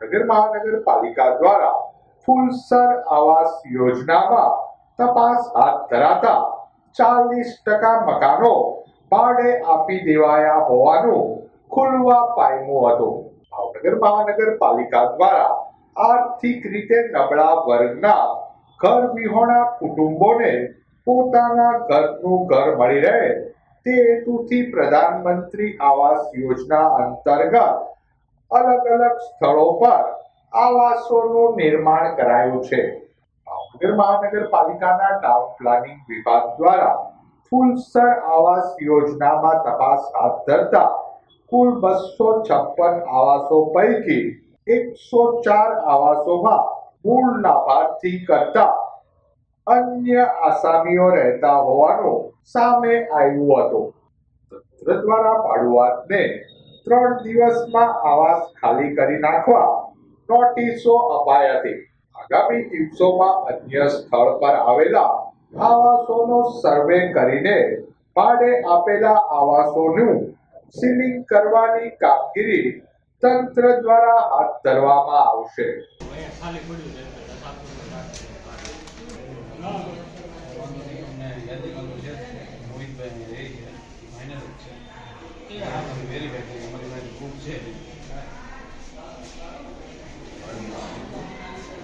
ભાવનગર મહાનગરપાલિકા દ્વારા ફૂલસર આવાસ યોજનામાં તપાસ હાથ ધરાતા ચાલીસ ટકા મકાનો ભાડે આપી દેવાયા હોવાનું ખુલવા પામ્યું હતું. ભાવનગર મહાનગરપાલિકા દ્વારા આર્થિક રીતે નબળા વર્ગના ઘર વિહોણા કુટુંબોને પોતાના ઘરનું ઘર મળી રહે તે હેતુથી પ્રધાનમંત્રી આવાસ યોજના અંતર્ગત અલગ સ્થળો પર આવાસોનું નિર્માણ કરાયું છે. ભાવનગર મહાનગરપાલિકાના ટાઉન પ્લાનિંગ વિભાગ દ્વારા ફૂલસર આવાસ યોજનામાં તપાસ હાથ ધરતા કુલ બસો છપ્પન આવાસો પૈકી એકસો ચાર આવાસોમાં મૂળ લાભાર્થી કરતા અન્ય આસામીઓ રહેતા હોવાનું સામે આવ્યું હતું. તંત્ર દ્વારા ભાડુઆતને ત્રણ દિવસમાં આવાસ ખાલી કરી નાખવા નોટિસો અપાઈ હતી આગામી દિવસોમાં અન્ય સ્થળ પર આવેલા આવાસોનો સર્વે કરીને ભાડે આપેલા આવાસોનું સીલિંગ કરવાની કામગીરી તંત્ર દ્વારા હાથ ધરવામાં આવશે. મોહિતભાઈ વેરીફાઈ કરી અમારી પાસે ગ્રુપ છે.